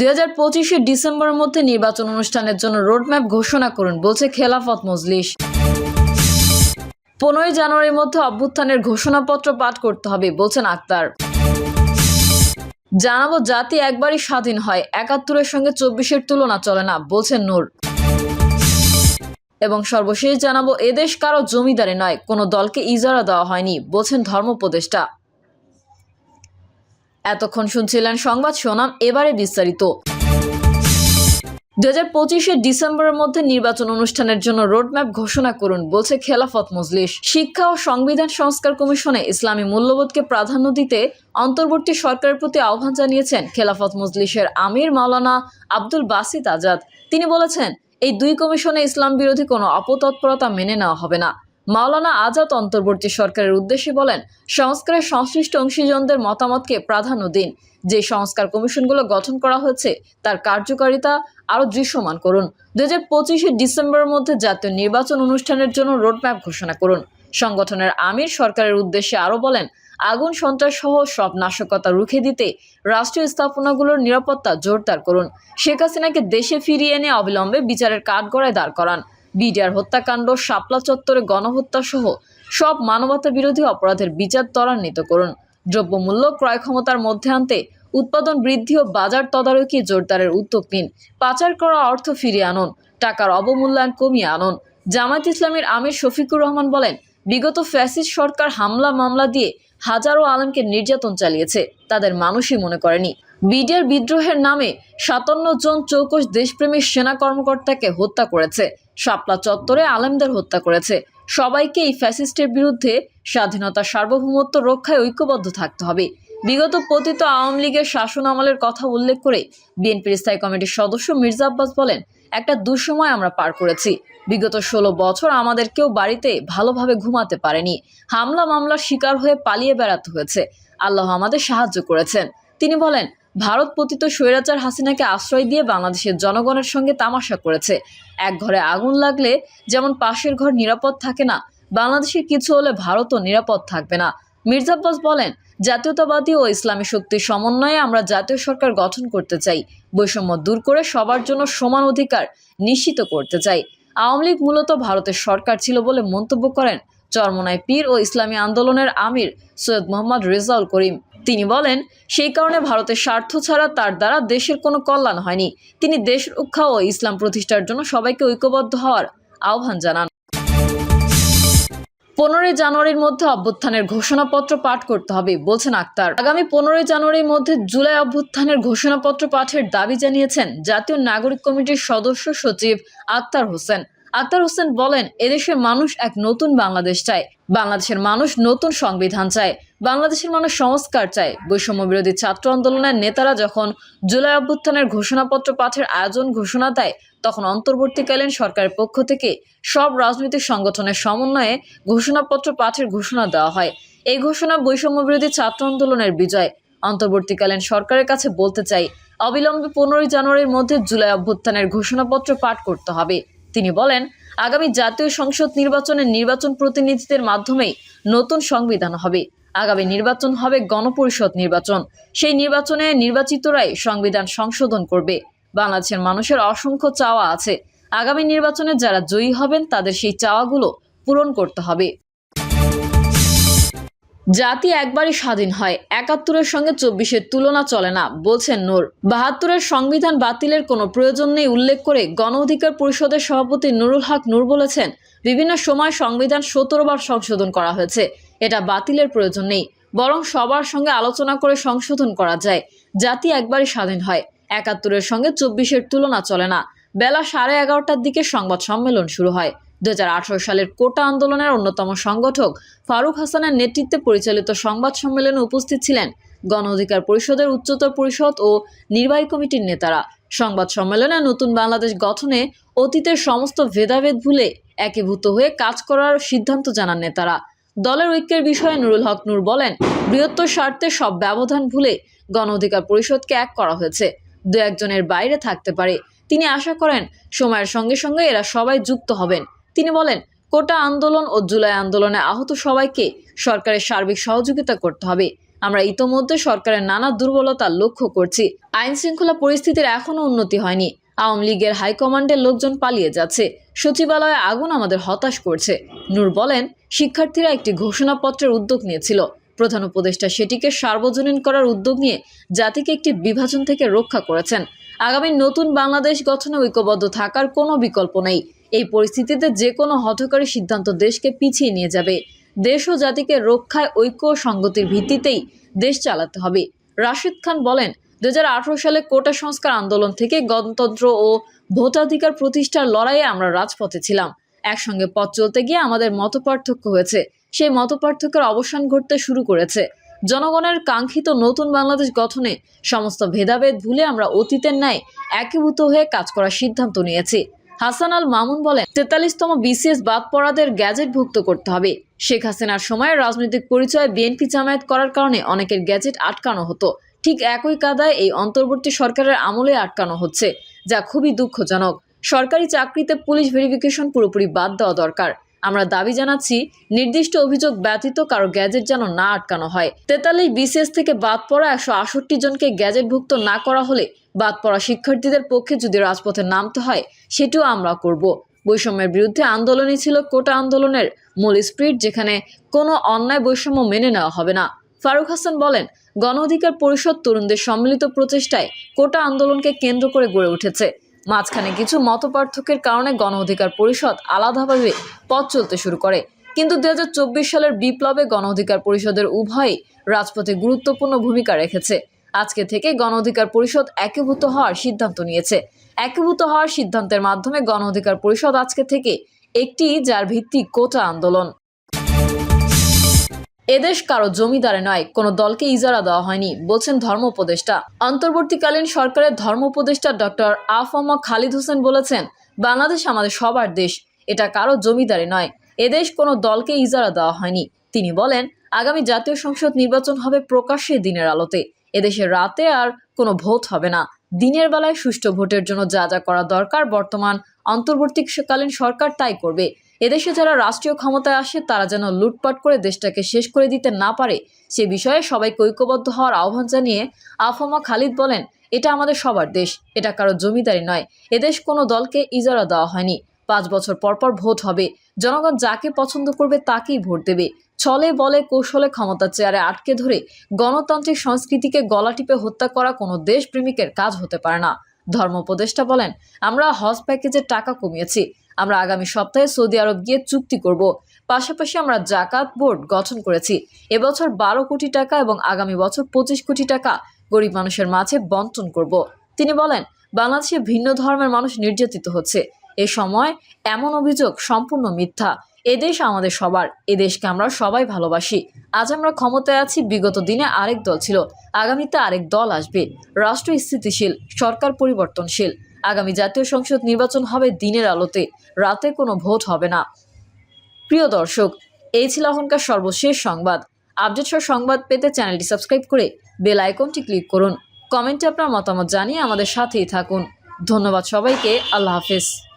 দুই হাজার ডিসেম্বরের মধ্যে নির্বাচন অনুষ্ঠানের জন্য রোডম্যাপ ঘোষণা করুন, বলছে খেলাফত মজলিস। পনেরোই জানুয়ারির মধ্যে অভ্যুত্থানের ঘোষণাপত্র পাঠ করতে হবে, বলছেন আক্তার। জানাব, জাতি একবারই স্বাধীন হয়, একাত্তরের সঙ্গে চব্বিশের তুলনা চলে না, বলছেন নূর। এবং সর্বশেষ জানাব, এদেশ কারও জমিদারি নয়, কোনো দলকে ইজারা দেওয়া হয়নি, বলছেন ধর্মোপদেষ্টা এতক্ষণ শুনছিলেন সংবাদ শোনাম এবারে বিস্তারিত। দু হাজার ডিসেম্বরের মধ্যে নির্বাচন অনুষ্ঠানের জন্য রোডম্যাপ ঘোষণা করুন, বলছে খেলাফত মজলিস। শিক্ষা ও সংবিধান সংস্কার কমিশনে ইসলামী মূল্যবোধকে প্রাধান্য দিতে অন্তর্বর্তী সরকারের প্রতি আহ্বান জানিয়েছেন খেলাফত মজলিসের আমির মাওলানা আব্দুল বাসিত আজাদ। তিনি বলেছেন, এই দুই কমিশনে ইসলাম বিরোধী কোনো অপতৎপরতা মেনে নেওয়া হবে না। মাওলানা আজাদ অন্তর্বর্তী সরকারের উদ্দেশ্যে বলেন, সংস্কারের সংশ্লিষ্ট অংশীজনদের মতামতকে প্রাধান্য দিন। যে সংস্কার কমিশনগুলো গঠন করা হয়েছে, তার কার্যকারিতা আরও দৃশ্যমান করুন। দু হাজার পঁচিশে ডিসেম্বরের মধ্যে জাতীয় নির্বাচন অনুষ্ঠানের জন্য রোডম্যাপ ঘোষণা করুন। সংগঠনের আমির সরকারের উদ্দেশ্যে আরও বলেন, আগুন, সন্ত্রাস সহ সব নাশকতা রুখে দিতে রাষ্ট্রীয় স্থাপনাগুলোর নিরাপত্তা জোরদার করুন। শেখ হাসিনাকে দেশে ফিরিয়ে এনে অবিলম্বে বিচারের কাঠগড়ায় দাঁড় করান। বিডিআর হত্যাকাণ্ড, শাপলা চত্বরে গণহত্যা সহ সব মানবতা বিরোধী অপরাধের বিচার ত্বরান্বিত করুন। দ্রব্যমূল্য ক্রয় ক্ষমতার মধ্যে আনতে উৎপাদন বৃদ্ধি ও বাজার তদারকি জোরদারের উদ্যোগ নিন। পাচার করা অর্থ ফিরিয়ে আনুন। টাকার অবমূল্যায়ন কমিয়ে আনুন। জামায়াত ইসলামের আমির শফিকুর রহমান বলেন, বিগত ফ্যাসিস্ট সরকার হামলা মামলা দিয়ে হাজারো আলমকে নির্যাতন চালিয়েছে। তাদের মানুষই মনে করেনি। বিডিআর বিদ্রোহের নামে সাতান্ন জন চৌকশ দেশপ্রেমী সেনা কর্মকর্তাকে হত্যা করেছে। শাপলা চত্বরে আলেমদের হত্যা করেছে। সবাইকে এই ফ্যাসিস্টের বিরুদ্ধে স্বাধীনতা সার্বভৌমত্ব রক্ষায় ঐক্যবদ্ধ থাকতে হবে। বিগত পতিত আওয়ামী লীগের শাসন আমলের কথা উল্লেখ করে বিএনপির স্থায়ী কমিটির সদস্য মির্জা আব্বাস বলেন, একটা দুঃসময় আমরা পার করেছি। বিগত ষোলো বছর আমাদের কেউ বাড়িতে ভালোভাবে ঘুমাতে পারেনি। হামলা মামলার শিকার হয়ে পালিয়ে বেড়াতে হয়েছে। আল্লাহ আমাদের সাহায্য করেছেন। তিনি বলেন ভারত পতিত স্বৈরাচার হাসিনাকে আশ্রয় দিয়ে বাংলাদেশের জনগণের সঙ্গে তামাশা করেছে। এক ঘরে আগুন লাগলে যেমন পাশের ঘর নিরাপদ থাকে না বাংলাদেশের কিছু হলে ভারতও নিরাপদ থাকবে না। মির্জা আব্বাস বলেন, জাতীয়তাবাদী ও ইসলামী শক্তির সমন্বয়ে আমরা জাতীয় সরকার গঠন করতে চাই। বৈষম্য দূর করে সবার জন্য সমান অধিকার নিশ্চিত করতে চাই। আওয়ামী লীগ মূলত ভারতের সরকার ছিল বলে মন্তব্য করেন চরমনায় পীর ও ইসলামী আন্দোলনের আমির সৈয়দ মোহাম্মদ রেজাউল করিম। তিনি বলেন, সেই কারণে ভারতের স্বার্থ ছাড়া তার দ্বারা দেশের কোনো কল্যাণ হয়নি। তিনি দেশ রক্ষা ও ইসলাম প্রতিষ্ঠার জন্য সবাইকে ঐক্যবদ্ধ হওয়ার আহ্বান জানান। পনেরোই জানুয়ারির মধ্যে অভ্যুত্থানের ঘোষণাপত্র পাঠ করতে হবে, বলছেন আক্তার। আগামী পনেরোই জানুয়ারির মধ্যে জুলাই অভ্যুত্থানের ঘোষণাপত্র পাঠের দাবি জানিয়েছেন জাতীয় নাগরিক কমিটির সদস্য সচিব আক্তার হোসেন। আক্তার হোসেন বলেন, এদেশের মানুষ এক নতুন বাংলাদেশ চায়। বাংলাদেশের মানুষ নতুন সংবিধান চায়। বাংলাদেশের মানুষ সংস্কার চায়। বৈষম্য বিরোধী ছাত্র আন্দোলনের নেতারা যখন জুলাই অভ্যুত্থানের ঘোষণাপত্র পাঠের আয়োজন ঘোষণা দেয়, তখন অন্তর্বর্তীকালীন সরকারের পক্ষ থেকে সব রাজনৈতিক সংগঠনের সমন্বয়ে ঘোষণাপত্র পাঠের ঘোষণা দেওয়া হয়। এই ঘোষণা বৈষম্য বিরোধী ছাত্র আন্দোলনের বিজয়। অন্তর্বর্তীকালীন সরকারের কাছে বলতে চাই, অবিলম্বে পনেরোই জানুয়ারির মধ্যে জুলাই অভ্যুত্থানের ঘোষণাপত্র পাঠ করতে হবে। তিনি বলেন, আগামী জাতীয় সংসদ নির্বাচনের নির্বাচন প্রতিনিধিদের মাধ্যমেই নতুন সংবিধান হবে। আগামী নির্বাচন হবে গণপরিষদ নির্বাচন। সেই নির্বাচনে নির্বাচিতরাই সংবিধান সংশোধন করবে। বাংলাদেশের মানুষের অসংখ্য চাওয়া আছে। আগামী নির্বাচনে যারা জয়ী হবেন, তাদের সেই চাওয়াগুলো পূরণ করতে হবে। জাতি একবারই স্বাধীন হয়, একাত্তরের সঙ্গে চব্বিশের তুলনা চলে না, বলছেন নূর। বাহাত্তরের সংবিধান বাতিলের কোনো প্রয়োজন নেই উল্লেখ করে গণ অধিকার পরিষদের সভাপতি নুরুল হক নূর বলেছেন, বিভিন্ন সময় সংবিধান সতেরো বার সংশোধন করা হয়েছে, এটা বাতিলের প্রয়োজন নেই, বরং সবার সঙ্গে আলোচনা করে সংশোধন করা যায়, জাতি একবারই স্বাধীন হয়, একাত্তরের সঙ্গে চব্বিশের তুলনা চলে না, বেলা সাড়ে এগারোটার দিকে সংবাদ সম্মেলন শুরু হয়। দু হাজার আঠারো সালের কোটা আন্দোলনের অন্যতম সংগঠক ফারুক হাসানের নেতৃত্বে পরিচালিত সংবাদ সম্মেলনে উপস্থিত ছিলেন গণ অধিকার পরিষদের উচ্চতর পরিষদ ও নির্বাহী কমিটির নেতারা। সংবাদ সম্মেলনে নতুন বাংলাদেশ গঠনে অতীতের সমস্ত ভেদাভেদ ভুলে একীভূত হয়ে কাজ করার সিদ্ধান্ত জানান নেতারা। দলের ঐক্যের বিষয়ে নুরুল হক নূর বলেন, বৃহত্তর স্বার্থে সব ব্যবধান ভুলে গণ অধিকার পরিষদকে এক করা হয়েছে। দু একজনের বাইরে থাকতে পারে। তিনি আশা করেন, সময়ের সঙ্গে সঙ্গে এরা সবাই যুক্ত হবেন। তিনি বলেন, কোটা আন্দোলন ও জুলাই আন্দোলনে আহত সবাইকে সরকারের সার্বিক সহযোগিতা করতে হবে। আমরা ইতোমধ্যে সরকারের নানা দুর্বলতা লক্ষ্য করছি। আইন শৃঙ্খলা পরিস্থিতির এখনও উন্নতি হয়নি। আওয়ামী লীগের হাইকমান্ডের লোকজন পালিয়ে যাচ্ছে। সচিবালয়ে আগুন আমাদের হতাশ করছে। নূর বলেন, শিক্ষার্থীরা একটি ঘোষণাপত্রের উদ্যোগ নিয়েছিল। প্রধান উপদেষ্টা সেটিকে সার্বজনীন করার উদ্যোগ নিয়ে জাতিকে একটি বিভাজন থেকে রক্ষা করেছেন। আগামী নতুন বাংলাদেশ গঠনে ঐক্যবদ্ধ থাকার কোনো বিকল্প নেই। এই পরিস্থিতিতে যে কোনো হঠকারী সিদ্ধান্ত দেশকে পিছিয়ে নিয়ে যাবে। দেশ ও জাতিকে রক্ষায় ঐক্য সংগতির ভিত্তিতেই দেশ চালাতে হবে। রাশিদ খান বলেন দু হাজার আঠেরো সালে কোটা সংস্কার আন্দোলন থেকে গণতন্ত্র ও ভোটাধিকার প্রতিষ্ঠার লড়াইয়ে আমরা রাজপথে ছিলাম। একসঙ্গে পথ চলতে গিয়ে আমাদের মতপার্থক্য হয়েছে। সেই মতপার্থক্যের অবসান ঘটতে শুরু করেছে। জনগণের কাঙ্ক্ষিত নতুন বাংলাদেশ গঠনে সমস্ত ভেদাভেদ ভুলে আমরা অতীতের ন্যায় একীভূত হয়ে কাজ করার সিদ্ধান্ত নিয়েছি। হাসান আল মামুন বলেন, তেতাল্লিশতম বিসিএস বাদ পড়াদের গ্যাজেটভুক্ত করতে হবে। শেখ হাসিনার সময় রাজনৈতিক পরিচয় বিএনপি জামায়াত করার কারণে অনেকের গ্যাজেট আটকানো হতো। ঠিক একই কাদায় এই অন্তর্বর্তী সরকারের আমলে আটকানো হচ্ছে, যা খুবই দুঃখজনক। সরকারি চাকরিতে পুলিশ ভেরিফিকেশন পুরোপুরি বাদ দেওয়া দরকার। আমরা দাবি জানাচ্ছি, নির্দিষ্ট অভিযোগ ব্যতীত কারও গ্যাজেট যেন না আটকানো হয়। তেতাল্লিশ বিসিএস থেকে বাদ পড়া একশো আষট্টি জনকে গ্যাজেটভুক্ত না করা হলে বাদ পড়া শিক্ষার্থীদের পক্ষে যদি রাজপথে নামতে হয়, সেটিও আমরা করব। বৈষম্যের বিরুদ্ধে আন্দোলনই ছিল কোটা আন্দোলনের মূল স্প্রিট যেখানে কোনো অন্যায় বৈষম্য মেনে নেওয়া হবে না। ফারুক হাসান বলেন গণ অধিকার পরিষদ তরুণদের সম্মিলিত প্রচেষ্টায় কোটা আন্দোলনকে কেন্দ্র করে গড়ে উঠেছে। মাঝখানে কিছু মতপার্থক্যের কারণে গণ অধিকার পরিষদ আলাদাভাবে পথ চলতে শুরু করে। কিন্তু দুই হাজার চব্বিশ সালের বিপ্লবে গণ অধিকার পরিষদের উভয়ই রাজপথে গুরুত্বপূর্ণ ভূমিকা রেখেছে। আজকে থেকে গণ অধিকার পরিষদ একীভূত হওয়ার সিদ্ধান্ত নিয়েছে। একীভূত হওয়ার সিদ্ধান্তের মাধ্যমে গণ অধিকার পরিষদ আজকে থেকে একটি, যার ভিত্তি কোটা আন্দোলন। এদেশ কারও জমিদারে নয়, কোনো দলকে ইজারা দেওয়া হয়নি, বলছেন ধর্ম উপদেষ্টা। অন্তর্বর্তীকালীন সরকারের ধর্ম উপদেষ্টা ডক্টর আফমা খালিদ হোসেন বলেছেন, বাংলাদেশ আমাদের সবার দেশ, এটা কারও জমিদারে নয়, এদেশ কোনো দলকে ইজারা দেওয়া হয়নি। তিনি বলেন, আগামী জাতীয় সংসদ নির্বাচন হবে প্রকাশ্যে দিনের আলোতে, এদেশে রাতে আর কোনো ভোট হবে না। দিনের বেলায় সুষ্ঠু ভোটের জন্য যা যা করা দরকার, বর্তমান অন্তর্বর্তীকালীন সরকার তাই করবে। এদেশে যারা রাষ্ট্রীয় ক্ষমতায় আসে, তারা যেন লুটপাট করে দেশটাকে শেষ করে দিতে না পারে। সে বিষয়ে সবাইকে ঐক্যবদ্ধ হওয়ার আহ্বান জানিয়ে আফমা খালিদ বলেন, এটা আমাদের সবার দেশ, এটা কারও জমিদারি নয়। এদেশ কোনো দলকে ইজারা দেওয়া হয়নি। পাঁচ বছর পর পর ভোট হবে। জনগণ যাকে পছন্দ করবে তাকেই ভোট দেবে। ছলে বলে কৌশলে ক্ষমতার চেয়ারে আটকে ধরে গণতান্ত্রিক সংস্কৃতিকে গলা টিপে হত্যা করা কোনো দেশপ্রেমিকের কাজ হতে পারে না। ধর্ম উপদেষ্টা বলেন, আমরা হজ প্যাকেজের টাকা কমিয়েছি। আমরা আগামী সপ্তাহে সৌদি আরব গিয়ে চুক্তি করব। পাশাপাশি আমরা জাকাত বোর্ড গঠন করেছি। এবছর বারো কোটি টাকা এবং আগামী বছর পঁচিশ কোটি টাকা গরিব মানুষের মাঝে বন্টন করব। তিনি বলেন, বাংলাদেশে ভিন্ন ধর্মের মানুষ নির্যাতিত হচ্ছে। এ সময় এমন অভিযোগ সম্পূর্ণ মিথ্যা। এদেশ আমাদের সবার এদেশকে আমরা সবাই ভালোবাসি। আজ আমরা ক্ষমতায় আছি, বিগত দিনে আরেক দল ছিল, আগামীতে আরেক দল আসবে। রাষ্ট্র স্থিতিশীল, সরকার পরিবর্তনশীল। আগামী জাতীয় সংসদ নির্বাচন হবে দিনের আলোতে, রাতে কোনো ভোট হবে না। প্রিয় দর্শক, এই ছিল এখনকার সর্বশেষ সংবাদ। আপডেট সহ সংবাদ পেতে চ্যানেলটি সাবস্ক্রাইব করে বেল আইকনটি ক্লিক করুন। কমেন্টে আপনার মতামত জানিয়ে আমাদের সাথেই থাকুন। ধন্যবাদ সবাইকে, আল্লাহ হাফেজ।